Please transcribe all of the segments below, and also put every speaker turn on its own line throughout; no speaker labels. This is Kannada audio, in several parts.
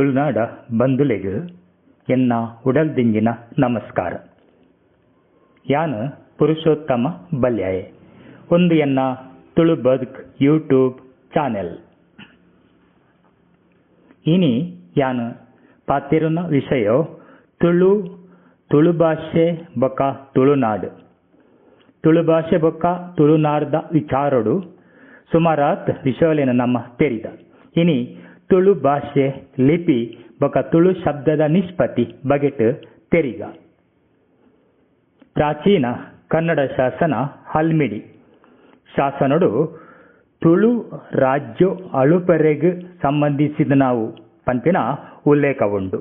ತುಳುನಾಡ ಬಂಧುಲೆಗ್ ಎನ್ನ ಉಡಲ್ದಿಂಜಿನ ನಮಸ್ಕಾರ. ಯಾನ್ ಪುರುಷೋತ್ತಮ ಬಲ್ಯಾಯೆ. ಒಂದು ಎನ್ನ ತುಳು ಬದುಕ್ ಯೂಟ್ಯೂಬ್ ಚಾನೆಲ್. ಇನಿ ಯಾನ್ ಪಾತಿರುನ ವಿಷಯ ತುಳು ತುಳು ಭಾಷೆ ಬೊಕ ತುಳುನಾಡು. ತುಳು ಭಾಷೆ ಬೊಕ್ಕ ತುಳುನಾಡ್ದ ವಿಚಾರಡು ಸುಮಾರಾತ್ ವಿಷಯಲೇನ ನಮ್ಮ ತೆರಿದ. ಇನಿ ತುಳು ಭಾಷೆ ಲಿಪಿ ಬೊಕ ತುಳು ಶಬ್ದದ ನಿಷ್ಪತ್ತಿ ಬಗೆಟ್ ತೆರಿಗ. ಪ್ರಾಚೀನ ಕನ್ನಡ ಶಾಸನ ಹಲ್ಮಿಡಿ. ಶಾಸನಡು ತುಳು ರಾಜ್ಯ ಅಳುಪರೆಗೆ ಸಂಬಂಧಿಸಿದ ನಾವು ಪಂಪಿನ ಉಲ್ಲೇಖ ಉಂಡು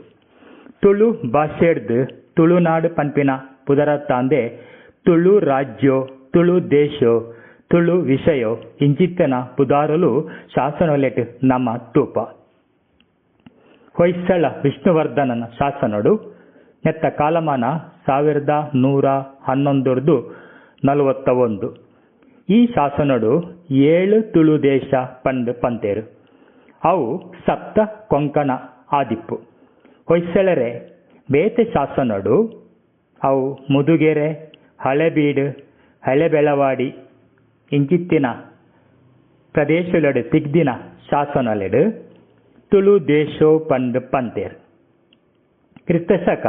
ತುಳು ಭಾಷೆಡ್ದು ತುಳುನಾಡು ಪಂಪಿನ ಪುದರತ್ತಾಂದೆ ತುಳು ರಾಜ್ಯೋ, ತುಳು ದೇಶೋ, ತುಳು ವಿಷಯೋ ಇಂಚಿತ್ತನ ಪುದಾರಲು ಶಾಸನೊಲೆಟ್ ನಮ್ಮ ತೂಪ. ಹೊಯ್ಸಳ ವಿಷ್ಣುವರ್ಧನನ ಶಾಸನಡು ನೆತ್ತ ಕಾಲಮಾನ ಸಾವಿರದ ನೂರ ಹನ್ನೊಂದರದು ನಲವತ್ತ ಒಂದು ಈ ಶಾಸನಡು ಏಳು ತುಳು ದೇಶ ಪಂಡ್ ಪಂತೇರು. ಅವು ಸಪ್ತ ಕೊಂಕಣ ಆದಿಪ್ಪು. ಹೊಯ್ಸಳರೆ, ಬೇತೆ ಶಾಸನಡು ಅವು ಮುದುಗೆರೆ, ಹಳೆಬೀಡು, ಹಳೆಬೆಳವಾಡಿ, ಇಂಚಿತ್ತಿನ ಪ್ರದೇಶಲೆಡು ತಿಗ್ದಿನ ಶಾಸನಲೆಡು. ತುಳು ದೇಶೋ ಪಂಡ್ ಪಂತೇರ್. ಕ್ರಿಸ್ತಶಕ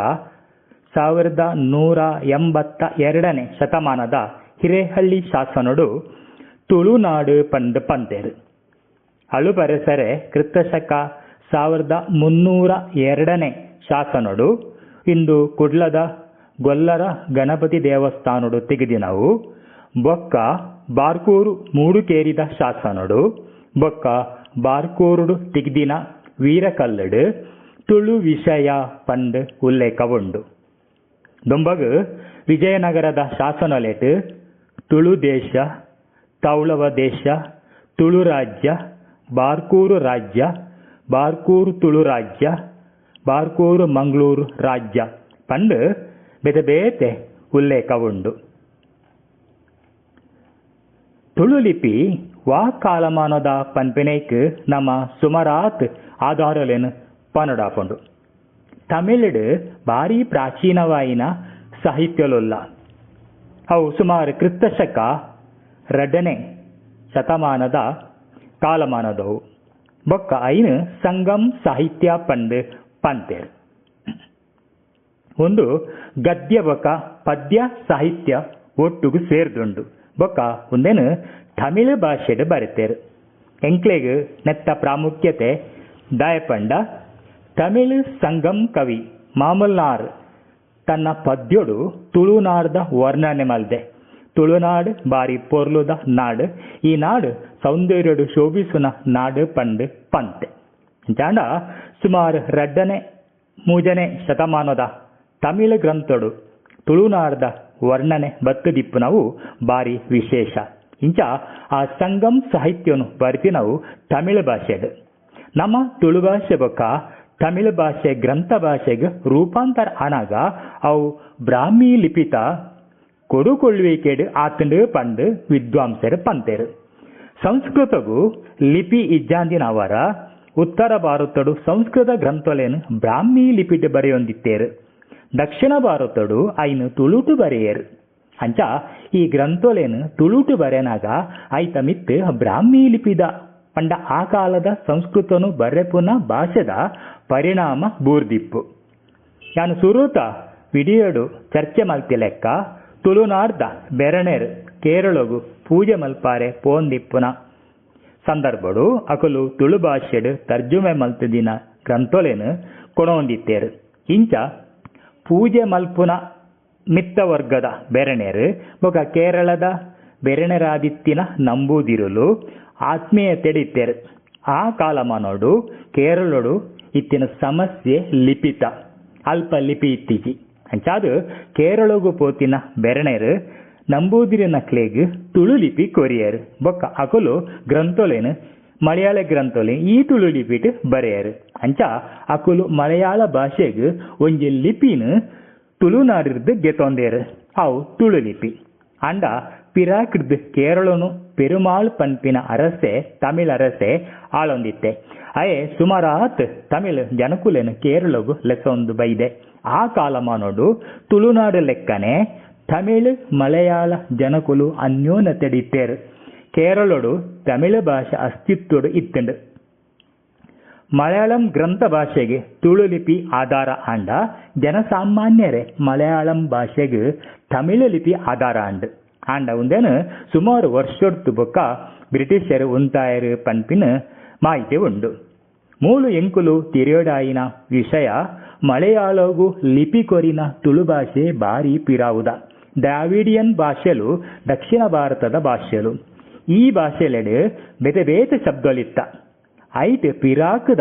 ಸಾವಿರದ ನೂರ ಎಂಬತ್ತ ಎರಡನೇ ಶತಮಾನದ ಹಿರೇಹಳ್ಳಿ ಶಾಸನಡು ತುಳುನಾಡು ಪಂತೇರು. ಅಳು ಬರೆಸರೆ ಕ್ರಿಸ್ತಶಕ ಸಾವಿರದ ಮುನ್ನೂರ ಎರಡನೇ ಶಾಸನಡು ಇಂದು ಕುಡ್ಲದ ಗೊಲ್ಲರ ಗಣಪತಿ ದೇವಸ್ಥಾನಡು ತೆಗೆದಿನವು ಬೊಕ್ಕ ಬಾರ್ಕೂರು ಮೂಡುಕೇರಿದ ಶಾಸನಡು ಬೊಕ್ಕ ಬಾರ್ಕೂರುಡು ತಿಗ್ದಿನ ವೀರಕಲ್ಲಡು ತುಳು ವಿಷಯ ಪಂಡ್ ಉಲ್ಲೇಖ ಉಂಡು ದೊಂಬಗ್ ವಿಜಯನಗರದ ಶಾಸನಲೆಟ್ ತುಳು ದೇಶ, ತೌಳವ ದೇಶ, ತುಳು ರಾಜ್ಯ, ಬಾರ್ಕೂರು ರಾಜ್ಯ, ಬಾರ್ಕೂರು ತುಳು ರಾಜ್ಯ, ಬಾರ್ಕೂರು ಮಂಗಳೂರು ರಾಜ್ಯ ಪಂಡ್ ಬೇತೆ ಬೇತೆ ಉಲ್ಲೇಖ ಉಂಡು ತುಳು ಲಿಪಿ ವಾ ಕಾಲಮಾನದ ಪನ್ಪೆನೈಕ್ ನಮ್ಮ ಸುಮರಾತ್ ಆಧಾರಲೇನು ಪನಡಾಪುಂಡು ತಮಿಳುಡು ಭಾರಿ ಪ್ರಾಚೀನವಾಯಿನ ಸಾಹಿತ್ಯಲುಲ್ಲ. ಅವು ಸುಮಾರು ಕ್ರಿಸ್ತಶಕ ರಡನೆ ಶತಮಾನದ ಕಾಲಮಾನದವು. ಬೊಕ್ಕ ಐನು ಸಂಗಮ್ ಸಾಹಿತ್ಯ ಪಂದ್ ಪಂತೇರ್ ಒಂದು ಗದ್ಯ ಬೊಕ ಪದ್ಯ ಸಾಹಿತ್ಯ ಒಟ್ಟುಗು ಸೇರ್ದುಂಡು. ಬೊಕ್ಕ ಒಂದೇನು ತಮಿಳು ಭಾಷೆಡ್ ಬರೆತೇರು. ಎಂಕ್ಲೆಗ್ ನೆತ್ತ ಪ್ರಾಮುಖ್ಯತೆ, ದಯಪಂಡ, ತಮಿಳು ಸಂಗಮ್ ಕವಿ ಮಾಮಲ್ನಾರ್. ತನ್ನ ಪದ್ಯಡು ತುಳುನಾಡ್ದ ವರ್ಣನೆ ಮಲ್ದೆ. ತುಳುನಾಡು ಬಾರಿ ಪೊರ್ಲುದ ನಾಡು, ಈ ನಾಡು ಸೌಂದರ್ಯಡು ಶೋಭಿಸುನ ನಾಡು ಪಂಡ ಪಂತೆ. ಜಾಂಡ ಸುಮಾರು ರಡ್ಡನೆ, ಮೂಜನೆ ಶತಮಾನದ ತಮಿಳು ಗ್ರಂಥಡು ತುಳುನಾಡ್ದ ವರ್ಣನೆ ಬತ್ತುದಿಪ್ಪುನವು ಬಾರಿ ವಿಶೇಷ. ಇಂಚ ಆ ಸಂಗಮ್ ಸಾಹಿತ್ಯನು ಬರ್ತಿನವು ತಮಿಳು ಭಾಷೆಡ್ ನಮ್ಮ ತುಳು ಭಾಷೆ ಬೊಕ್ಕ ತಮಿಳು ಭಾಷೆ ಗ್ರಂಥ ಭಾಷೆಗೆ ರೂಪಾಂತರ ಆನಾಗ ಅವು ಬ್ರಾಹ್ಮಿ ಲಿಪಿತ ಕೊಡುಕೊಳ್ಳುವಿಕೆಡು ಆತಂಡು ಪಂಡ್ ವಿದ್ವಾಂಸರು ಪಂತೇರು. ಸಂಸ್ಕೃತಗು ಲಿಪಿ ಇಜ್ಜಾಂದಿನವರ ಉತ್ತರ ಭಾರತಡು ಸಂಸ್ಕೃತ ಗ್ರಂಥಲೇನು ಬ್ರಾಹ್ಮಿ ಲಿಪಿಡ್ ಬರೆಯೊಂದಿತ್ತೇರು. ದಕ್ಷಿಣ ಭಾರತಡು ಐನು ತುಳುಟು ಬರೆಯರು. ಅಂಚ ಈ ಗ್ರಂಥಲೇನು ತುಳುಟು ಬರೆನಾಗ ಐತಮಿತ್ ಬ್ರಾಹ್ಮಿ ಲಿಪಿದ ಪಂಡ ಆ ಕಾಲದ ಸಂಸ್ಕೃತನು ಬರೆಪುನ ಭಾಷೆದ ಪರಿಣಾಮ ಬೂರ್ದಿಪ್ಪು. ಯಾನು ಸುರೂತ, ವಿಡಿಯೋಡು, ಚರ್ಚೆ ಮಲ್ತಿ ಲೆಕ್ಕ, ತುಳುನಾಡ್ದ ಬೆರಣೆರ್ ಕೇರಳಗು ಪೂಜೆ ಮಲ್ಪಾರೆ ಪೋಂದಿಪ್ಪುನ. ಸಂದರ್ಭಡು ಅಕಲು ತುಳು ಭಾಷೆಡ್ ತರ್ಜುಮೆ ಮಲ್ತದಿನ ಗ್ರಂಥೋಲೇನು ಕೊಣೊಂದಿತ್ತೇರು. ಇಂಚ ಪೂಜೆ ಮಲ್ಪುನ ಮಿತ್ತ ವರ್ಗದ ಬೆರಣೆರು ಬೊಕ ಕೇರಳದ ಬೆರಣೆರಾದಿತ್ತಿನ ನಂಬುದಿರುಲು ಆತ್ಮೀಯತೆಡಿತ್ತೇರು ಆ ಕಾಲಮಾನೋಡು ಕೇರಳಡು ಇತ್ತಿನ ಸಮಸ್ಯೆ ಲಿಪಿತ, ಅಲ್ಪ ಲಿಪಿ ಇತ್ತೀಚಿ ಅಂಚಾದು ಕೇರಳಗು ಪೋತಿನ ಬೆರಣೆರು ನಂಬೂದಿರಿನ ಕ್ಲೇಗ್ ತುಳು ಲಿಪಿ ಕೊರಿಯರು. ಬೊಕ್ಕ ಅಕುಲು ಗ್ರಂಥೋಲೇನು, ಮಲಯಾಳ ಗ್ರಂಥೋಲೆ ಈ ತುಳು ಲಿಪಿಟ್ ಬರೆಯರು. ಅಂಚ ಅಕುಲು ಮಲಯಾಳ ಭಾಷೆಗ್ ಒಂಜಿ ಲಿಪಿನ್ ತುಳುನಾಡಿರ್ದು ಗೆತೊಂದೇರು. ಅವು ತುಳು ಲಿಪಿ ಅಂಡ ಪಿರಾಕಿಡ್ದು ಕೇರಳನು ಪೆರುಮಾಳ್ ಪನ್ಪಿನ ಅರಸೆ, ತಮಿಳ್ ಅರಸೆ ಆಳೊಂದಿತ್ತೆ. ಅಯೆ ಸುಮಾರಾತ್ ತಮಿಳ್ ಜನಕುಲೆನು ಕೇರಳಗು ಲೆಸೊಂದು ಬೈದೆ. ಆ ಕಾಲಮಾನೋಡು ತುಳುನಾಡು ಲೆಕ್ಕನೆ ತಮಿಳ್ ಮಲಯಾಳ ಜನಕುಲು ಅನ್ಯೋನ್ಯತೆಡಿತ್ತೇರು. ಕೇರಳಡು ತಮಿಳ್ ಭಾಷೆ ಅಸ್ತಿತ್ವಡು ಇತ್ತಂಡು. ಮಲಯಾಳಂ ಗ್ರಂಥ ಭಾಷೆಗೆ ತುಳು ಲಿಪಿ ಆಧಾರ ಆಂಡ ಜನಸಾಮಾನ್ಯರೇ ಮಲಯಾಳಂ ಭಾಷೆಗೆ ತಮಿಳು ಲಿಪಿ ಆಧಾರ ಆಂಡ್ ಆಂಡ ಉಂದೇನು ಸುಮಾರು ವರ್ಷೊಡ್ತು ಬೊಕ್ಕ ಬ್ರಿಟಿಷರು ಉಂತಾಯರು ಪನ್ಪಿನ ಮಾಹಿತಿ ಉಂಡು. ಮೂಲು ಎಂಕುಲು ತಿರಿಯೋಡಾಯಿನ ವಿಷಯ ಮಲಯಾಳಗು ಲಿಪಿ ಕೊರಿನ ತುಳು ಭಾಷೆ ಬಾರಿ ಪಿರಾವುದ. ಡಾವಿಡಿಯನ್ ಭಾಷೆಲು ದಕ್ಷಿಣ ಭಾರತದ ಭಾಷೆಲು. ಈ ಭಾಷೆಲೆಡೆ ಬೇತೆ ಬೇತೆ ಶಬ್ದಲಿತ್ತ ಐಟ್ ಪಿರಾಕದ.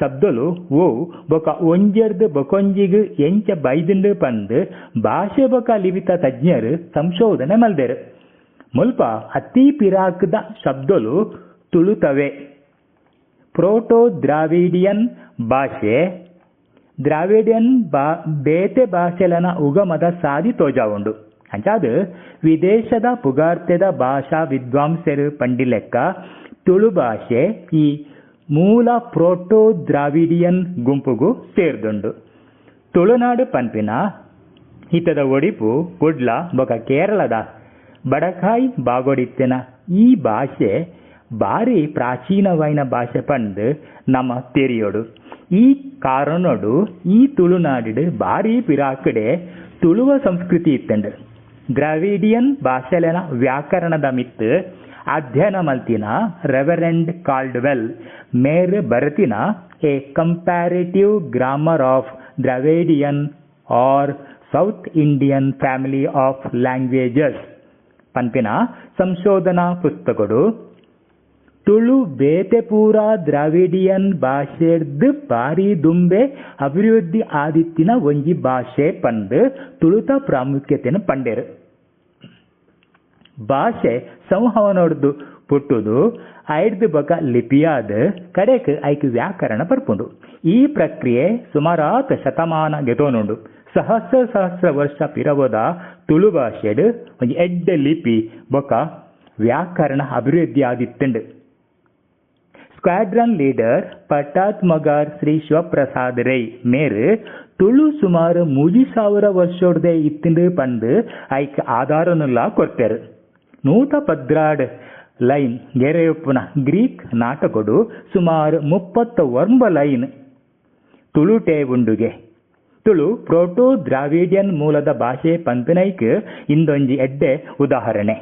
ಶಬ್ದಲು ಓ, ಬೊಕ ಒಂಜರ್ದ ಬೊಕೊಂಜಿಗ್ ಎಂಚ ಬೈದಿಂಡು ಪಂದ್ ಭಾಷೆ ಬೊಕ ಲಿವಿತ ತಜ್ಞರು ಸಂಶೋಧನೆ ಮಲ್ದೆರು. ಮುಲ್ಪ ಅತಿ ಪಿರಾಕದ ಶಬ್ದಲು ತುಳುತವೆ. ಪ್ರೋಟೋ ದ್ರಾವಿಡಿಯನ್ ಭಾಷೆ. ದ್ರಾವಿಡಿಯನ್ ಬಾ, ಬೇತೆ ಭಾಷೆಲನ ಉಗಮದ ಸಾದಿ ತೋಜಾವುಂಡು. ಅಂಚಾದ ವಿದೇಶದ ಪುಗಾರ್ತೆದ ಭಾಷಾ ವಿದ್ವಾಂಸರು ಪಂಡಿಲೆಕ್ಕ ತುಳು ಭಾಷೆ ಈ ಮೂಲ ಪ್ರೋಟೋ ದ್ರಾವಿಡಿಯನ್ ಗುಂಪುಗೂ ಸೇರ್ದುಂಡು ತುಳುನಾಡು ಪನ್ಪಿನ ಹಿತದ ಒಡಿಪು ಕುಡ್ಲ ಬೊಕ ಕೇರಳದ ಬಡಕಾಯಿ ಬಾಗೊಡಿತ್ತಿನ ಈ ಭಾಷೆ ಬಾರಿ ಪ್ರಾಚೀನವೈನ ಭಾಷೆ ಪಂದು ನಮ್ಮ ತೆರಿಯೋಡು. ಈ ಕಾರಣೋಡು ಈ ತುಳುನಾಡಿಡು ಬಾರಿ ಪಿರಾಕಡೆ ತುಳುವ ಸಂಸ್ಕೃತಿ ಇತ್ತಂಡು. ದ್ರಾವಿಡಿಯನ್ ಭಾಷೆಲೆನ ವ್ಯಾಕರಣದ ಮಿತ್ ಅಧ್ಯಯನ ಮಲ್ತಿನ ರೆವರೆಂಡ್ ಕಾಲ್ಡ್ವೆಲ್ ಮೇರ್ ಬರತಿನ? A comparative grammar of Dravidian or South Indian family of languages ಪನ್ಪಿನ ಸಂಶೋಧನಾ ಪುಸ್ತಕಗಳು ತುಳು ಬೇತೆಪೂರ ದ್ರಾವಿಡಿಯನ್ ಭಾಷೆರ್ದು ಬಾರಿ ದುಂಬೆ ಅಭಿವೃದ್ಧಿ ಆದಿತ್ತಿನ ಒಂಜಿ ಭಾಷೆ ಪಂದ್ ತುಳುತ ಪ್ರಾಮುಖ್ಯತೆಯನ್ನು ಪಂಡೆರು. ಭಾಷೆ ಸಂವಹನೊಡ್ದು ಪುಟ್ಟುದು ಐಡ್ದು ಬಕ ಲಿಪಿಯಾದ ಕಡೆಕ್ ಐಕ್ ವ್ಯಾಕರಣ ಬರ್ಪುಂಡು. ಈ ಪ್ರಕ್ರಿಯೆ ಸುಮಾರಾತ ಶತಮಾನ ಗೆತೋನುಂಡು. ಸಹಸ್ರ ಸಹಸ್ರ ವರ್ಷ ಪಿರವದ ತುಳು ಭಾಷೆಡ್ ಒಂಜಿ ಲಿಪಿ ಬೊಕ ವ್ಯಾಕರಣ ಅಭಿವೃದ್ಧಿ ಆದಿತ್ತುಂಡು ಸ್ಕ್ವಾಡ್ರನ್ ಲೀಡರ್ ಪಟಾತ್ ಮಗಾರ್ ಶ್ರೀ ಶಿವಪ್ರಸಾದ್ ರೈ ಮೇರ್ ತುಳು ಸುಮಾರು ಮೂಜಿ ಸಾವಿರ ವರ್ಷೋಡ್ದೆ ಇತ್ತಿಂದು ಪಂದ್ ಐಕ್ ಆಧಾರನುಲ್ಲ ಕೊರ್ತೆರು. ನೂತ ಪದ್ರಾಡ್ ಲೈನ್ ಗೆರೆಯೊಪ್ಪುನ ಗ್ರೀಕ್ ನಾಟಕಡು ಸುಮಾರು ಮುಪ್ಪತ್ತ ಒಂಬ ಲೈನ್ ತುಳುಟೇ ಉಂಡುಗೆ ತುಳು ಪ್ರೋಟೋ ದ್ರಾವಿಡಿಯನ್ ಮೂಲದ ಭಾಷೆ ಪಂಪಿನೈಕ್ ಇಂದೊಂಜಿ ಎಡ್ಡೆ ಉದಾಹರಣೆ.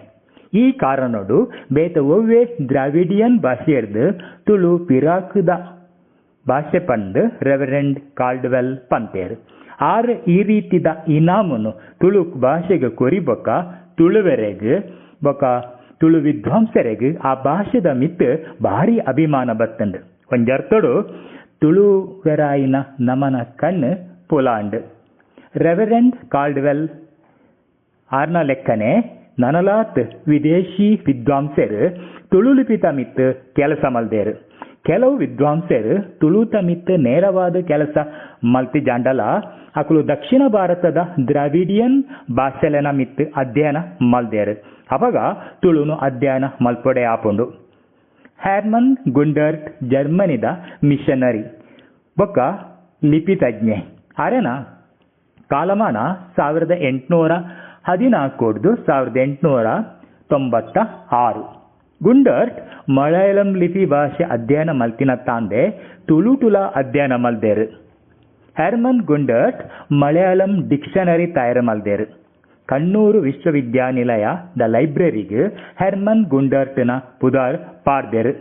ಈ ಕಾರಣೋಡು ಬೇತ ಒವ್ವೆ ದ್ರಾವಿಡಿಯನ್ ಭಾಷೆಯರ್ದು ತುಳು ಪಿರಾಕದ ಭಾಷೆ ಪಂದ್ ರೆವರೆಂಡ್ ಕಾಲ್ಡ್ವೆಲ್ ಪಂಪೇರ್. ಆರ್ ಈ ರೀತಿದ ಇನಾಮನು ತುಳು ಭಾಷೆಗೆ ಕೊರಿಬೊಕ್ಕ ತುಳುವೆರೆಗ್ ಬೊಕ ತುಳು ವಿದ್ವಾಂಸರಿಗೆ ಆ ಭಾಷೆದ ಮಿತ್ ಭಾರಿ ಅಭಿಮಾನ ಬತ್ತಂಡ್ ಒಂಜರ್ತೊಡು ತುಳುವೆರಾಯಿನ ನಮನ ಕಣ್ಣು ಪುಲಾಂಡ್. ರೆವರೆಂಡ್ ಕಾಲ್ಡ್ವೆಲ್ ಆರ್ನ ಲೆಕ್ಕನೆ ನನಲಾತ್ ವಿದೇಶಿ ವಿದ್ವಾಂಸರು ತುಳು ಲಿಪಿತ ಮಿತ್ ಕೆಲಸ ಮಲ್ದೇರು. ಕೆಲವು ವಿದ್ವಾಂಸರು ತುಳುತ ಮಿತ್ ನೇರವಾದ ಕೆಲಸ ಮಲ್ತಿ ಜಾಂಡಲ. ಅಕಲು ದಕ್ಷಿಣ ಭಾರತದ ದ್ರಾವಿಡಿಯನ್ ಭಾಷೆಲೆನ ಮಿತ್ ಅಧ್ಯಯನ ಮಲ್ದೇರು. ಅವಾಗ ತುಳುನು ಅಧ್ಯಯನ ಮಲ್ಪೊಡೆ ಆಪುಂಡು ಹ್ಯಾರ್ಮನ್ ಗುಂಡರ್ಟ್ ಜರ್ಮನಿದ ಮಿಷನರಿ, ಬೊಕ್ಕ ಲಿಪಿ ತಜ್ಞೆ ಅರೆನ ಕಾಲಮಾನ ಸಾವಿರದ ಎಂಟುನೂರ ಹದಿನಾಲ್ಕು ಸಾವಿರದ ಎಂಟುನೂರ ತೊಂಬತ್ತ ಆರು ಗುಂಡರ್ಟ್ ಮಲಯಾಳಂ ಲಿಪಿ ಭಾಷೆ ಅಧ್ಯಯನ ಮಲ್ತಿನ ತಾಂದೆ ತುಳು ತುಲ ಅಧ್ಯಯನ ಮಲ್ದೇರು. ಹ್ಯಾರ್ಮನ್ ಗುಂಡರ್ಟ್ ಮಲಯಾಳಂ ಡಿಕ್ಷನರಿ ತಯಾರ ಮಲ್ದೇರು. ಕಣ್ಣೂರು ದ ಲೈಬ್ರರಿಗೆ ಹೆರ್ಮನ್ ಗುಂಡರ್ಟ್ನ ಪುದಾರ್ ಪಾರ್ದೆರ್.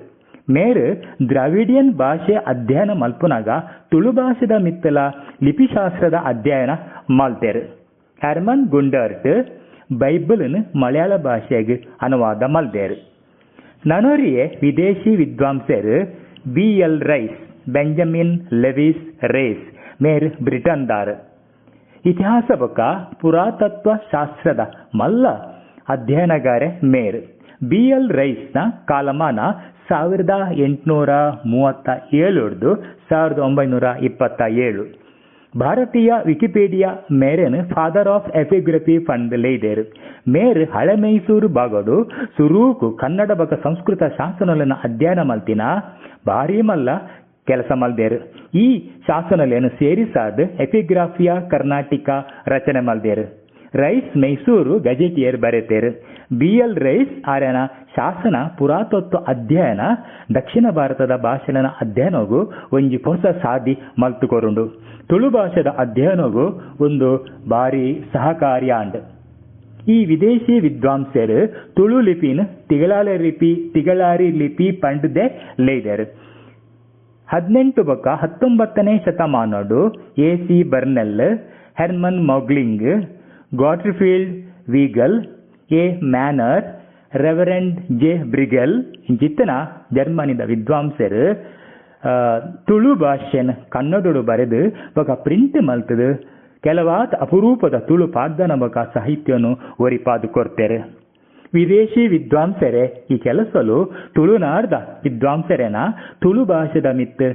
ಮೇರು ದ್ರಾವಿಡಿಯನ್ ಭಾಷೆ ಅಧ್ಯಯನ ಮಲ್ಪುನಾಗ ತುಳು ಭಾಷೆದ ಮಿತ್ತಲ ಲಿಪಿಶಾಸ್ತ್ರದ ಅಧ್ಯಯನ ಮಲ್ತೆರ್. ಹೆರ್ಮನ್ ಗುಂಡರ್ಟ್ ಬೈಬಲ್ನ ಮಲಯಾಳ ಭಾಷೆಗೆ ಅನುವಾದ ಮಲ್ದೇರು ನನೋರಿಯೆ ವಿದೇಶಿ ವಿದ್ವಾಂಸರು B L Rice, Benjamin Lewis Rice, ಮೇರ್ ಬ್ರಿಟನ್ದಾರ್. ಇತಿಹಾಸ ಬೊಕ ಪುರಾತತ್ವ ಶಾಸ್ತ್ರದ ಮಲ್ಲ ಅಧ್ಯಯನಗಾರೆ ಮೇರ್. ಬಿ. ಎಲ್. ರೈಸ್ನ ಕಾಲಮಾನ ಸಾವಿರದ ಎಂಟುನೂರ ಮೂವತ್ತ ಏಳು ಸಾವಿರದ ಒಂಬೈನೂರ ಇಪ್ಪತ್ತ ಏಳು. ಭಾರತೀಯ ವಿಕಿಪೀಡಿಯಾ ಮೇರೆನ್ ಫಾದರ್ ಆಫ್ ಎಫಿಗ್ರಫಿ ಫಂಡ್ ಲೇದೇರು. ಮೇರ್ ಹಳೆ ಮೈಸೂರು ಬಾಗೋದು ಸುರೂಕು ಕನ್ನಡ ಬಗ ಸಂಸ್ಕೃತ ಶಾಸನಗಳನ್ನು ಅಧ್ಯಯನ ಮಲ್ತಿನ ಭಾರಿ ಮಲ್ಲ ಕೆಲಸ ಮಲ್ದೇರು. ಈ ಶಾಸನಲೇನು ಸೇರಿಸಾದ ಎಪಿಗ್ರಾಫಿಯಾ ಕರ್ನಾಟಿಕ ರಚನೆ ಮಲ್ದೇರು. ರೈಸ್ ಮೈಸೂರು ಗಜೆಟಿಯರ್ ಬರೆತೇರು. ಬಿ ಎಲ್ ರೈಸ್ ಆರ್ಯನ ಶಾಸನ ಪುರಾತತ್ವ ಅಧ್ಯಯನ, ದಕ್ಷಿಣ ಭಾರತದ ಭಾಷೆನ ಅಧ್ಯಯನಗೂ ಒಂಜಿ ಹೊಸ ಸಾಧಿ ಮಲ್ತುಕೊರುಂಡು. ತುಳು ಭಾಷೆದ ಅಧ್ಯಯನಗೂ ಒಂದು ಬಾರಿ ಸಹಕಾರಿಯಾಂಡ್ ಈ ವಿದೇಶಿ ವಿದ್ವಾಂಸರು ತುಳು ಲಿಪಿನ ತಿಗಳಾಲ ಲಿಪಿ ತಿಗಳಾರಿ ಲಿಪಿ ಪಂಡ್ದೆ ಲೇದರು ಹದಿನೆಂಟು ಬಕ ಹತ್ತೊಂಬತ್ತನೇ ಶತಮಾನಡು A C Burnell, Hermann Mogling, Gottfried Weigle, A Manner, reverend J Brigel, ಜಿತ್ತನ ಜರ್ಮನಿದ ವಿದ್ವಾಂಸರು ತುಳು ಭಾಷೆನ ಕನ್ನಡಡು ಬರೆದು ಬೊಕ ಪ್ರಿಂಟ್ ಮಲ್ತದು. ಕೆಲವಾತ್ ಅಪರೂಪದ ತುಳು ಪಾದ್ದನ ಬೊಕ ಸಾಹಿತ್ಯನು ಒರಿಪಾದು ಕೊಡ್ತೇರೆ ವಿದೇಶಿ ವಿದ್ವಾಂಸರೆ, ಈ ಕೆಲಸಲು ತುಳುನಾಡ್ದ ವಿದ್ವಾಂಸರೇನ? ತುಳು ಭಾಷೆದ ಮಿತ್,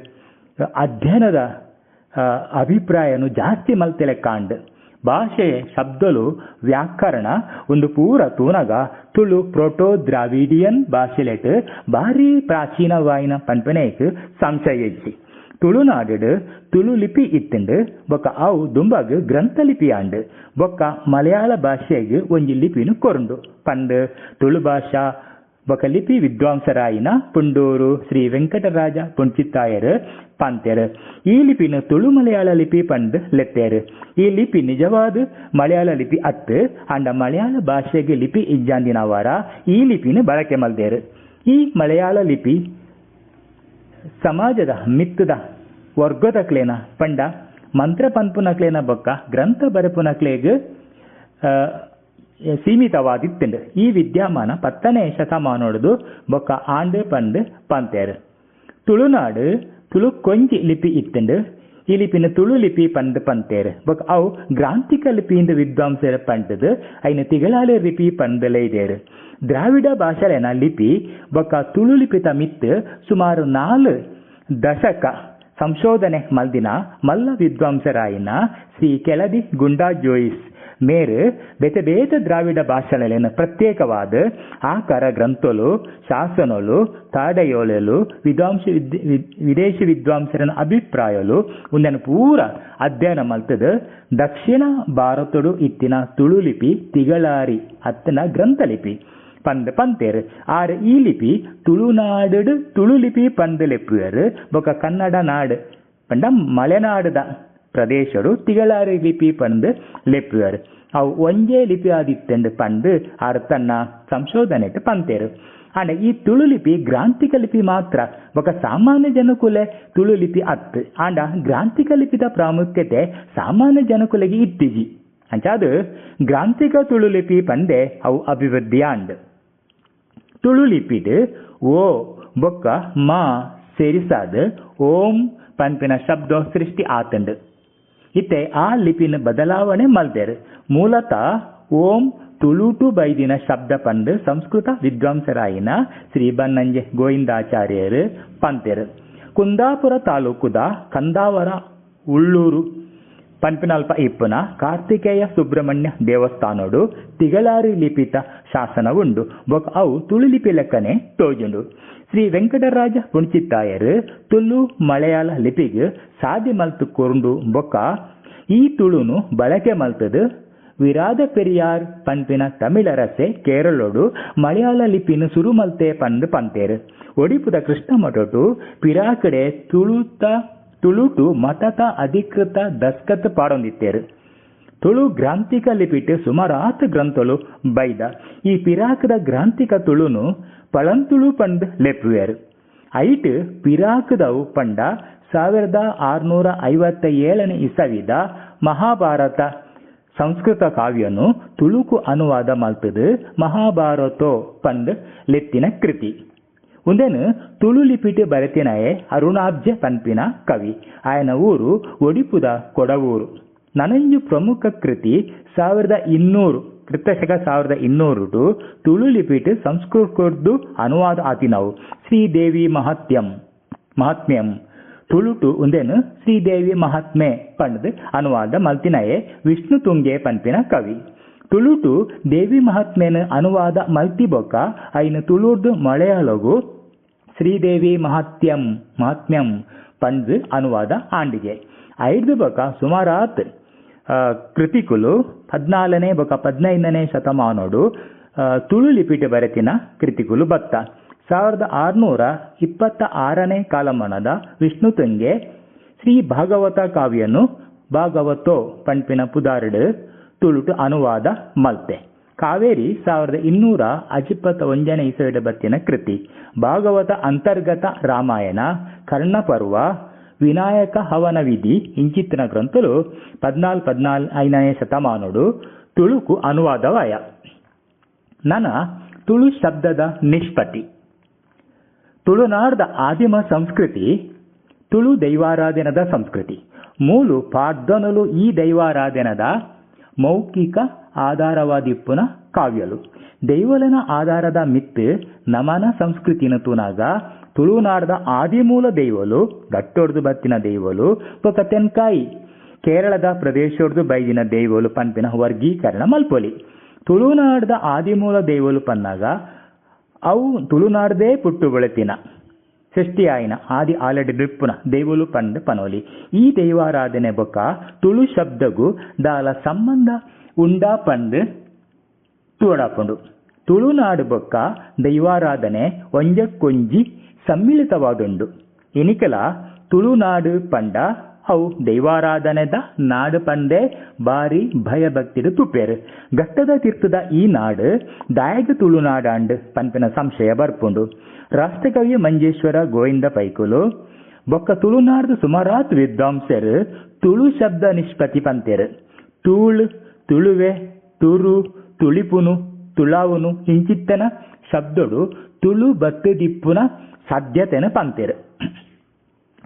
ಅಧ್ಯಯನದ ಅಭಿಪ್ರಾಯನು ಜಾಸ್ತಿ ಮಲ್ತೆಲೆ ಕಾಂಡ್ ಭಾಷೆ ಶಬ್ದಲು ವ್ಯಾಕರಣ, ಒಂದು ಪೂರ ತೂನಗ, ತುಳು ಪ್ರೋಟೋ ದ್ರಾವಿಡಿಯನ್ ಭಾಷೆಲೆಟ್, ಭಾರಿ ಪ್ರಾಚೀನವಾಯಿನ ಸಂಶಯ ಇಜ್ಜಿ ತುಳುನಾಡು ತುಳು ಲಿಪಿ ಇತ್ತಂಡು, ಬೊಕ್ಕ ಅವು ದುಂಬಗ್ ಗ್ರಂಥ ಲಿಪಿ ಆಂಡ್ ಬೊಕ್ಕ ಮಲಯಾಳ ಭಾಷೆಗ್ ಒಂಜಿ ಲಿಪಿನು ಕೊರಂಡು. ಪಂಡ್ ತುಳು ಭಾಷಾ ಬೊಕ ಲಿಪಿ ವಿದ್ವಾಂಸರಾಯಿನ ಪುಂಡೂರು ಶ್ರೀ ವೆಂಕಟರಾಜ ಪುಂಚಿತ್ತಾಯರ್ ಪಂತೆರ್ ಈ ಲಿಪಿನ ತುಳು ಮಲಯಾಳ ಲಿಪಿ ಪಂಡ್ ಲೆತ್ತೇರ್. ಈ ಲಿಪಿ ನಿಜವಾದ ಮಲಯಾಳ ಲಿಪಿ ಅತ್ತು, ಅಂಡ ಮಲಯಾಳ ಭಾಷೆಗೆ ಲಿಪಿ ಇಜ್ಜಾಂದಿನವರ ಈ ಲಿಪಿನ ಬಳಕೆ ಮಲ್ದೇರ್. ಈ ಮಲಯಾಳ ಲಿಪಿ ಸಮಾಜದ ಮಿತ್ತದ ವರ್ಗದಕ್ಲೇನ ಪಂಡ, ಮಂತ್ರ ಪನ್ಪುನಕ್ಲೇನ ಬೊಕ್ಕ, ಗ್ರಂಥ ಬರೆಪುನಕ್ಲೇಗ್ ಸೀಮಿತವಾದಿತ್ತುಂಡು ಈ ವಿದ್ಯಮಾನ ಪತ್ತನೇ ಶತಮಾನೋಡದು ಬೊಕ್ಕ ಆಂಡ್ ಪಂಡ್ ಪಂತೇರು. ತುಳುನಾಡು ತುಳು ಕೊಂಜಿ ಲಿಪಿ ಇತ್ತಂಡು ಈ ಲಿಪಿನ ತುಳು ಲಿಪಿ ಪಂದ್ ಪಂತೇರು. ಬಕ್ ಅವು ಗ್ರಾಂಥಿಕ ಲಿಪಿಯಿಂದ ವಿದ್ವಾಂಸರ ಪಂಡದು ಐನ ತಿಗಳಾಲೆ ಲಿಪಿ ಪಂದಲೇ ದ್ರಾವಿಡ ಭಾಷೆಲೆನ ಲಿಪಿ ಬೊಕ್ಕ ತುಳು ಲಿಪಿತ ಮಿತ್ ಸುಮಾರು ನಾಲ್ ದಶಕ ಸಂಶೋಧನೆ ಮಲ್ದಿನ ಮಲ್ಲ ವಿದ್ವಾಂಸರಾಯಿನ ಶ್ರೀ ಕೆಳದಿ ಗುಂಡಾ ಜೋಯಿಸ್ ಮೇರು ಬೇತೆ ಬೇತೆ ದ್ರಾವಿಡ ಭಾಷೆಲೆನ ಪ್ರತ್ಯೇಕವಾದ ಆಕಾರ, ಗ್ರಂಥಲು, ಶಾಸನಲು ತಾಡೆಯೋಳಲು ವಿದ್ವಾಂಸ ವಿದೇಶಿ ವಿದ್ವಾಂಸರ ಅಭಿಪ್ರಾಯಲು ಉಂದೆನ ಪೂರ ಅಧ್ಯಯನ ಮಲ್ತದ ದಕ್ಷಿಣ ಭಾರತಡು ಇತ್ತಿನ ತುಳುಲಿಪಿ, ತಿಗಳಾರಿ, ಅತ್ತನ ಗ್ರಂಥ ಲಿಪಿ ಪಂದ್ ಪಂತೇರ್. ಆರ್ ಈ ಲಿಪಿ ತುಳುನಾಡು ತುಳುಲಿಪಿ ಪಂದ್ ಲೆಪ್ಪುಯರ್, ಬೊಕ ಕನ್ನಡ ನಾಡು, ಪಂಡ ಮಲೆನಾಡದ ಪ್ರದೇಶಡು ತಿಗಳಾರಿ ಲಿಪಿ ಪಂದ್ ಲೆಪ್ಪುವರ್ ಅವು ಒಂಜೇ ಲಿಪಿ ಆದಿತ್ತೆಂದು ಪಂದ್ ಆರ್ ತನ್ನ ಸಂಶೋಧನೆಟ್ ಪಂತೇರು. ಅಂಡ ಈ ತುಳು ಲಿಪಿ ಗ್ರಾಂಥಿಕ ಲಿಪಿ ಮಾತ್ರ. ಒಕ ಸಾಮಾನ್ಯ ಜನಕುಲೆ ತುಳು ಲಿಪಿ ಅತ್ ಆಂಡ, ಗ್ರಾಂಥಿಕ ಲಿಪಿದ ಪ್ರಾಮುಖ್ಯತೆ ಸಾಮಾನ್ಯ ಜನಕುಲೆಗೆ ಇತ್ತಿಜಿ ಅಂಚಾದು ಗ್ರಾಂಥಿಕ ತುಳು ಲಿಪಿ ಪಂದೆ ಅವು ಅಭಿವೃದ್ಧಿ ಆಂಡ್. ತುಳು ಲಿಪಿಡ್ ಓ, ಬೊಕ್ಕ, ಮಾ, ಸೇರಿಸಾದ, ಓಂ ಪಂಪಿನ ಶಬ್ದ ಸೃಷ್ಟಿ ಆತಂಡ್ ಇತ್ತೆ ಆ ಲಿಪಿನ ಬದಲಾವಣೆ ಮಲ್ದೇರ್. ಮೂಲತ ಓಂ ತುಳುಟು ಬೈದಿನ ಶಬ್ದ ಪಂದು ಸಂಸ್ಕೃತ ವಿದ್ವಾಂಸರಾಯಿನ ಶ್ರೀ ಬನ್ನಂಜೆ ಗೋವಿಂದಾಚಾರ್ಯರು ಪಂತೆರ್. ಕುಂದಾಪುರ ತಾಲೂಕುದ ಕಂದಾವರ ಉಳ್ಳೂರು. ಪಂಪಿನಲ್ಪ ಇಪ್ಪುನ ಕಾರ್ತಿಕೇಯ ಸುಬ್ರಹ್ಮಣ್ಯ ದೇವಸ್ಥಾನಡು ತಿಗಳಾರಿ ಲಿಪಿತ ಶಾಸನ ಉಂಡು ಅವು ತುಳು ಲಿಪಿ ಲೆಕ್ಕನೆ ತೋಜುಂಡು. ಶ್ರೀ ವೆಂಕಟರಾಜ ಪುಣ್ಚಿತ್ತಾಯರು ತುಳು ಮಲಯಾಳ ಲಿಪಿಗ್ ಸಾದಿ ಮಲ್ತು ಕೊರುಂಡು ಬೊಕ್ಕ. ಈ ತುಳುನು ಬಳಕೆ ಮಲ್ತದು. ವಿರಾದ ಪೆರಿಯಾರ್ ಪಂಪಿನ ತಮಿಳರಸೆ ಕೇರಳೋಡು ಮಲಯಾಳ ಲಿಪಿನ ಸುರುಮಲ್ತೆ ಪಂದ್ ಪಂತೇರು. ಒಡಿಪುದ ಕೃಷ್ಣ ಮಠಟು ಪಿರಾಕಡೆ ತುಳುತ, ತುಳುಟು ಮತತ ಅಧಿಕೃತ ದಸ್ಕತ್ ಪಾಡೊಂದಿತ್ತೇರು. ತುಳು ಗ್ರಾಂತಿಕ ಲಿಪಿಟ್ ಸುಮಾರಾತ್ ಗ್ರಂಥಲು ಬೈದ. ಈ ಪಿರಾಕದ ಗ್ರಾಂಥಿಕ ತುಳುನು ಪಳಂತುಳು ಪಂದ್ ಲೆಪ್ವೇರ್ ಐಟ್ ಪಿರಾಕದವು ಪಂಡ ಸಾವಿರದ ಆರುನೂರ ಐವತ್ತ ಏಳನೇ ಇಸವಿದ ಮಹಾಭಾರತ ಸಂಸ್ಕೃತ ಕಾವ್ಯನು ತುಳುಕು ಅನುವಾದ ಮಲ್ತದು ಮಹಾಭಾರತೋ ಪಂದ್ ಲೆತ್ತಿನ ಕೃತಿ. ಉಂದೆನು ತುಳು ಲಿಪಿಟ್ ಬರೆತಿನಯೆ ಅರುಣಾಬ್ಜ ಪನ್ಪಿನ ಕವಿ. ಆಯನ ಊರು ಒಡಿಪುದ ಕೊಡವೂರು. ನನಂಜು ಪ್ರಮುಖ ಕೃತಿ ಸಾವಿರದ ಇನ್ನೂರು. ಕೃತಶಕ ಸಾವಿರದ ಇನ್ನೂರು ಟು ತುಳು ಲಿಪಿಟ್ ಸಂಸ್ಕೃತದ್ದು ಅನುವಾದ ಆತಿನವು. ಶ್ರೀದೇವಿ ಮಹತ್ಯಂ ಮಹಾತ್ಮ್ಯಂ. ತುಳುಟು ಉಂದೇನು ಶ್ರೀದೇವಿ ಮಹಾತ್ಮೆ ಪಂಡದು ಅನುವಾದ ಮಲ್ತಿನಯೆ ವಿಷ್ಣು ತುಂಗೆ ಪಂಪಿನ ಕವಿ. ತುಳುಟು ದೇವಿ ಮಹಾತ್ಮೆನ ಅನುವಾದ ಮಲ್ತಿ ಬೊಕ್ಕ ಐನು ತುಳುರ್ದು ಮಲಯಾಳಗು ಶ್ರೀದೇವಿ ಮಹಾತ್ಯಂ ಮಹಾತ್ಮ್ಯಂ ಪಂಡ್ ಅನುವಾದ ಆಂಡಿಗೆ. ಐದು ಬೊಕ ಸುಮಾರಾತ್ ಕೃತಿಕುಲು ಹದಿನಾಲನೇ ಬೊಕ ಹದಿನೈದನೇ ಶತಮಾನೋಡು ತುಳು ಲಿಪಿಟ ಬರೆತಿನ ಕೃತಿಕುಲು ಬತ್ತ ಸಾವಿರದ ಆರುನೂರ ಇಪ್ಪತ್ತ ಆರನೇ ಕಾಲಮಾನದ ವಿಷ್ಣು ತುಂಗೆ ಶ್ರೀ ಭಾಗವತ ಕಾವ್ಯನು ಭಾಗವತೋ ಪಂಪಿನ ಪುದಾರ್ಡ್ ತುಳುಟು ಅನುವಾದ ಮಲ್ತೆ ಕಾವೇರಿ ಸಾವಿರದ ಇನ್ನೂರ ಅಜಿಪ್ಪತ್ತ ಒಂಜನೇ ಇಸವಿಡ ಬತ್ತಿನ ಕೃತಿ. ಭಾಗವತ ಅಂತರ್ಗತ ರಾಮಾಯಣ, ಕರ್ಣಪರ್ವ ವಿನಾಯಕ ಹವನ ವಿಧಿ ಇಂಚಿತ್ತಿನ ಗ್ರಂಥಲು ಪದ್ನಾಲ್ ಪದ್ನಾಲ್ ಐದನೇ ಶತಮಾನೋಡು ತುಳುಕು ಅನುವಾದವಾಯ. ನನ ತುಳು ಶಬ್ದದ ನಿಷ್ಪತ್ತಿ. ತುಳುನಾಡದ ಆದಿಮ ಸಂಸ್ಕೃತಿ, ತುಳು ದೈವಾರಾಧನದ ಸಂಸ್ಕೃತಿ. ಮೂಲು ಪಾಡ್ದನಲು ಈ ದೈವಾರಾಧನದ ಮೌಖಿಕ ಆಧಾರವಾದಿಪ್ಪುನ ಕಾವ್ಯಲು. ದೈವಲನ ಆಧಾರದ ಮಿತ್ ನಮನ ಸಂಸ್ಕೃತಿನ ತೂನಾಗ ತುಳುನಾಡದ ಆದಿಮೂಲ ದೈವಲು ಗಟ್ಟೊಡ್ದು ಬತ್ತಿನ ದೈವಲು ಪೊಕ ತೆನ್ಕಾಯಿ ಕೇರಳದ ಪ್ರದೇಶೊಡ್ದು ಬೈದಿನ ದೈವಲು ಪನ್ಪಿನ ವರ್ಗೀಕರಣ ಮಲ್ಪೊಲಿ. ತುಳುನಾಡದ ಆದಿಮೂಲ ದೈವಲು ಪನ್ನಾಗ, ಅವು ತುಳುನಾಡದೇ ಪುಟ್ಟು ಬೆಳೆತಿನ ಸೃಷ್ಟಿ ಆಯ್ನ ಆದಿ ಆಲಡಿ ಡ್ರಿಪ್ಪುನ ದೇವುಲು ಪಂಡ್ ಪನೋಲಿ. ಈ ದೈವಾರಾಧನೆ ಬೊಕ್ಕ ತುಳು ಶಬ್ದಗು ದಾಲ ಸಂಬಂಧ ಉಂಡಾ ಪಂಡ್ ತೋಡಾಪುಂಡು ತುಳುನಾಡು ಬೊಕ್ಕ ದೈವಾರಾಧನೆ ಒಂಜಕ್ಕೊಂಜಿ ಸಮ್ಮಿಳಿತವಾದುಂಡು ಎನಿಕಲ ತುಳುನಾಡು ಪಂಡ, ಅವು ದೈವಾರಾಧನೆದ ನಾಡು ಪಂದೆ ಬಾರಿ ಭಯಭಕ್ತಿಡು ತುಪ್ಪೇರು ಘಟ್ಟದ ತೀರ್ಥದ ಈ ನಾಡು ದಾಯಗ ತುಳುನಾಡಾಂಡ್ ಪಂಪಿನ ಸಂಶಯ ಬರ್ಪುಂಡು. ರಾಷ್ಟ್ರಕವಿ ಮಂಜೇಶ್ವರ ಗೋವಿಂದ ಪೈಕುಲು, ಬೊಕ್ಕ ತುಳುನಾಡು ಸುಮಾರಾತ್ ವಿದ್ವಾಂಸರು ತುಳು ಶಬ್ದ ನಿಷ್ಪತ್ತಿ ಪಂತೇರು. ತೂಳು, ತುಳುವೆ, ತುರು, ತುಳಿಪುನು, ತುಳಾವುನು ಇಂಚಿತ್ತನ ಶಬ್ದಡು ತುಳು ಬತ್ತು ದಿಪ್ಪುನ ಸಾಧ್ಯತೆನ ಪಂತೇರು.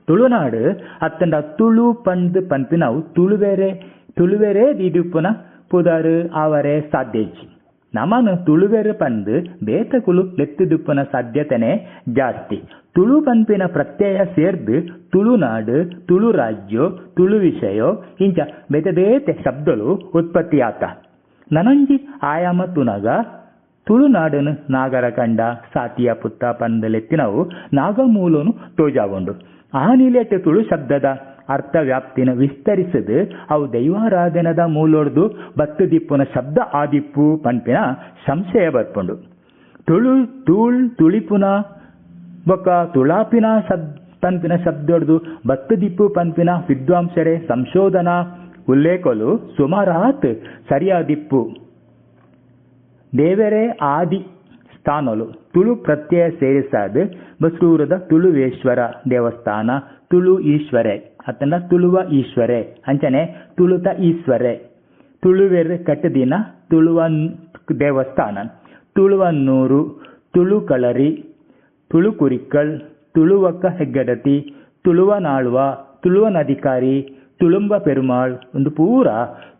ತುಳುನಾಡು ಅತ್ತಂಡ ತುಳು ಪಂದ್ ನಾವು ತುಳುವೆರೆ ತುಳುವೆರೆ ದಿಡುಪುನ ಪುದರ್ ಅವರೆ ಸಾಧ್ಯಜಿ ನಮನು ತುಳುವೆರೆ ಪಂದ್ ಬೇತಕುಲು ಲೆತ್ತಿದುಪ್ಪನ ಸಾಧ್ಯತೆನೆ ಜಾಸ್ತಿ. ತುಳು ಪಂಪಿನ ಪ್ರತ್ಯಯ ಸೇರ್ದು ತುಳುನಾಡು ತುಳು ರಾಜ್ಯೋ, ತುಳು ವಿಷಯೋ, ಇಂಚ ಬೇತೆ ಬೇತೆ ಶಬ್ದಗಳು ಉತ್ಪತ್ತಿಯಾತ. ನನಂಜಿ ಆಯಾಮ ತುನಗ ತುಳುನಾಡನು ನಾಗರ ಕಂಡ ಸಾತಿಯ ಪುತ್ತ ಪಂದಲೆತ್ತಿನವು ನಾಗಮೂಲನು ತೋಜಾಗೊಂಡು. ಆ ನೀಲೆಟ್ಟು ತುಳು ಶಬ್ದದ ಅರ್ಥ ವ್ಯಾಪ್ತಿನ ವಿಸ್ತರಿಸದು ಅವು ದೈವಾರಾಧನದ ಮೂಲೊಡ್ದು ಬತ್ತು ದಿಪ್ಪುನ ಶಬ್ದ ಆದಿಪ್ಪು ಪನ್ಪಿನ ಸಂಶಯ ಬರ್ಪುಂಡು. ತುಳು, ತುಳ್, ತುಳಿಪುನ ಬೊಕ್ಕ ತುಳಾಪಿನ ಶಬ್ ಪಂಪಿನ ಶಬ್ದೊಡ್ದು ಬತ್ತು ದಿಪ್ಪು ಪನ್ಪಿನ ವಿದ್ವಾಂಸರೇ ಸಂಶೋಧನಾ ಉಲ್ಲೇಖಲು ಸುಮಾರಾತ್ ಸರಿಯಾದಿಪ್ಪು. ದೇವರೇ ಆದಿ ಸ್ಥಾನಲು ತುಳು ಪ್ರತ್ಯಯ ಸೇರಿಸಾದ ಬಸೂರದ ತುಳುವೇಶ್ವರ ದೇವಸ್ಥಾನ, ತುಳು ಈಶ್ವರೆ. ಅತನ ತುಳುವ ಈಶ್ವರೆ. ಅಂಚನೆ ತುಳುತ ಈಶ್ವರೆ. ತುಳುವೆರೆ ಕಟ್ಟದಿನ ತುಳುವ ದೇವಸ್ಥಾನ. ತುಳುವನ್ನೂರು ತುಳು ಕುರಿಕಲ್ ತುಳುವಕ್ಕ ಹೆಗ್ಗಡತಿ ತುಳುವನಾಳುವ ತುಳುವನಧಿಕಾರಿ ತುಳುಂಬ ಪೆರುಮಾಳ್, ಒಂದು ಪೂರ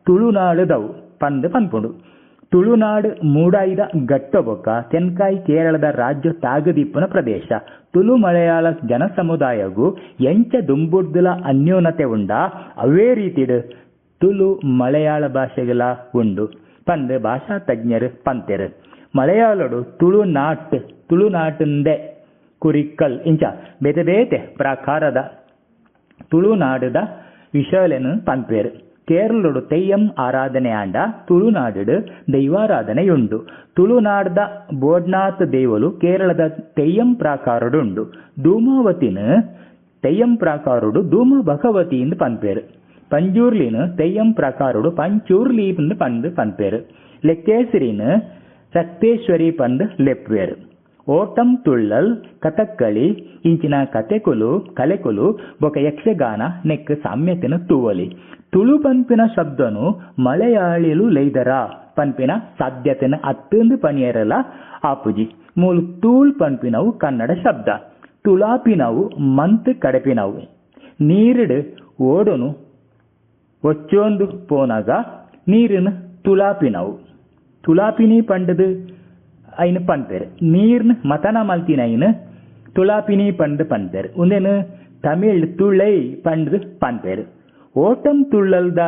ತುಳುನಾಳದವು. ಪಂದ್ ಪನ್ಪುಂಡು. ತುಳುನಾಡು ಮೂಡಾಯಿದ ಗಟ್ಟಬೊಕ್ಕ ತೆನ್ಕಾಯಿ ಕೇರಳದ ರಾಜ್ಯ ತಾಗದಿಪ್ಪುನ ಪ್ರದೇಶ. ತುಳು ಮಲಯಾಳ ಜನ ಸಮುದಾಯಗೂ ಎಂಚ ದುಂಬುರ್ದುಲ ಅನ್ಯೋನತೆ ಉಂಡ. ಅವೇ ರೀತಿಡ್ ತುಳು ಮಲಯಾಳ ಭಾಷೆಗಳ ಉಂಡು. ಪಂದ್ ಭಾಷಾ ತಜ್ಞರು ಪಂತೆರು. ಮಲಯಾಳಡು ತುಳುನಾಟ್ ತುಳುನಾಟಂದೆ ಕುರಿಕಲ್ ಇಂಚ. ಬೇತೆ ಬೇತೆ ಪ್ರಕಾರದ ತುಳುನಾಡದ ವಿಷಯಲೆನು ಪಂಪೇರು ಆರಾಧನೆ ಆಂಡ ತುಳುನಾಡು ದೈವಾರಾಧನೆಯುಂಡು. ತುಳುನಾಡ್ದ ಬೋಡ್ನಾಥ್ ದೇವಲು ಕೇರಳದ ತೆಯ್ಯಂ ಪ್ರಾಕಾರಡುಂಡು. ಧೂಮಾವತಿನ ತೆಯ್ಯಂ ಪ್ರಾಕಾರುಡು ಧೂಮ ಭಗವತಿ ಇಂದು ಪನ್ಪೇರು. ಪಂಜೂರ್ಲಿನ ತೆಯ್ಯಂ ಪ್ರಾಕಾರುಡು ಪಂಚೂರ್ಲಿ ಇಂದು ಪಂದು ಪನ್ಪೇರು. ಲೆಕ್ಕೇಸರಿನ ರಕ್ತೇಶ್ವರಿ ಪಂದ್ ಲೆಪ್ವೇರು. ಓಟಂ ತುಳ್ಳಲ್ ಕಥಕ್ಕಳಿ, ಇಂಚಿನ కథెకులు ಕಲೆಕುಲು, ಬೊಕ ಯಕ್ಷಗಾನ ನೆಕ್ ಸಾಮ್ಯತೆನ ತೂವಲಿ. ತುಳು ಪನ್ಪಿನ ಶಬ್ದನು ಮಲಯಾಳಿಲು ಲೈದರ, ಪನ್ಪಿನ ಸಾಧ್ಯತೆನ ಅತ್ತೊಂದು ಪನಿಯರಲ ಆಪುಜಿ. ಮೂಲು ತೂಳ್ ಪನ್ಪಿನವು ಕನ್ನಡ ಶಬ್ದ, ತುಳಾಪಿನವು ಮಂತ್ ಕಡಪಿನವು. ನೀರಿಡು ಓಡನು ಒಚ್ಚೊಂದು ಪೋನಾಗ, ನೀರಿನ ತುಲಾಪಿನವು ತುಲಾಪಿನೀ ಪಂಡದು ಐನು ಪನ್ಪೆರ್ ನೀರ್ನ ಮತನ ಮಲ್ತಿನ ಐನ ತುಳಾಪಿನಿ ಪಂಡ್ ಪನ್ಪೇರು ಉಂದೇನು ತಮಿಳ್ ತುಳೈ ಪಂಡ್ ಪನ್ಪೆರ್ ಓಟಂ ತುಳ್ಳಲ್ದ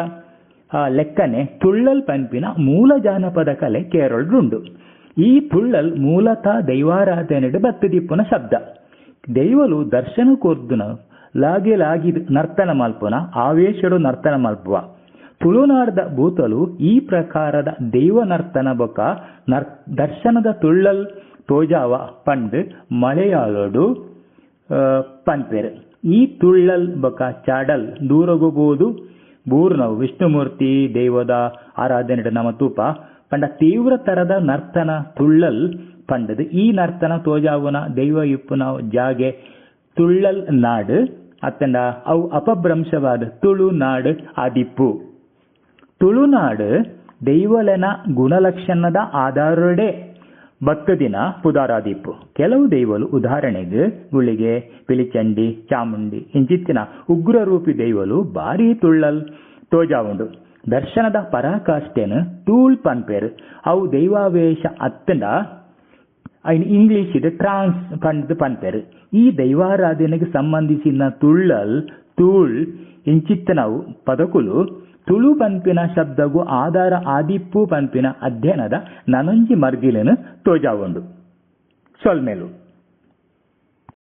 ಲೆಕ್ಕನೆ ತುಳ್ಳಲ್ ಪನ್ಪಿನ ಮೂಲ ಜಾನಪದ ಕಲೆ ಕೇರಳದುಂಡು. ಈ ತುಳ್ಳಲ್ ಮೂಲತಃ ದೈವಾರಾಧನೆಡು ಬತ್ತದಿಪ್ಪುನ ಶಬ್ದ. ದೈವಲು ದರ್ಶನ ಕೊರ್ದುನ, ಲಾಗೆ ಲಾಗಿ ನರ್ತನ ಮಲ್ಪುನ, ಆವೇಶಡು ನರ್ತನ ಮಲ್ಪುವ. ತುಳುನಾಡದ ಭೂತಲು ಈ ಪ್ರಕಾರದ ದೈವ ನರ್ತನ ಬೊಕ ನರ್, ದರ್ಶನದ ತುಳ್ಳಲ್ ತೋಜಾವ ಪಂಡ್ ಮಳೆಯಾಲೋಡು ಪನ್ಪೆರ್. ಈ ತುಳ್ಳಲ್ ಬೊಕ ಚಾಡಲ್ ದೂರಗೋಬೋದು. ಬೂರ್ನವು ವಿಷ್ಣುಮೂರ್ತಿ, ದೈವದ ಆರಾಧನೆ ನಮ ತೂಪ ಪಂಡ ತೀವ್ರ ತರದ ನರ್ತನ ತುಳ್ಳಲ್ ಪಂಡದ. ಈ ನರ್ತನ ತೋಜಾವುನ ದೈವ ಇಪ್ಪುನ ಜಾಗೆ ತುಳ್ಳಲ್ ನಾಡು. ಅತ್ತಂಡ ಅವು ಅಪಭ್ರಂಶವಾದ ತುಳು ನಾಡ್ ಆದಿಪ್ಪು. ತುಳುನಾಡು ದೈವಲೆನ ಗುಣಲಕ್ಷಣದ ಆಧಾರಡೆ ಭಕ್ತದಿನ ಪುದಾರಾದೀಪು. ಕೆಲವು ದೈವಲು ಉದಾಹರಣೆಗೆ ಗುಳಿಗೆ ಪಿಲಿಚಂಡಿ ಚಾಮುಂಡಿ ಇಂಚಿತ್ತಿನ ಉಗ್ರ ರೂಪಿ ದೈವಲು ಭಾರಿ ತುಳ್ಳಲ್, ತೋಜಾವುಂಡು. ದರ್ಶನದ ಪರಾಕಾಷ್ಠೆನು ತೂಳ್ ಪನ್ಪೇರು. ಅವು ದೈವಾವೇಶ ಅತ್ತಂಡ, ಐನ್ ಇಂಗ್ಲಿಷ್ ಇದು ಟ್ರಾನ್ಸ್ ಪಂಡ್ ಪನ್ಪೇರು. ಈ ದೈವಾರಾಧನೆಗೆ ಸಂಬಂಧಿಸಿದ ತುಳ್ಳಲ್, ತೂಳ್ ಇಂಚಿತ್ತನವು ಪದಕುಲು ತುಳು ಪನ್ಪಿನ ಶಬ್ದಗು ಆಧಾರ ಆದಿಪ್ಪು ಪನ್ಪಿನ ಅಧ್ಯಯನದ ನನಂಜಿ ಮರ್ಗಿಲೆನ್ ತೋಜಾವೊಂದು. ಸೊಲ್ಮೆಲು.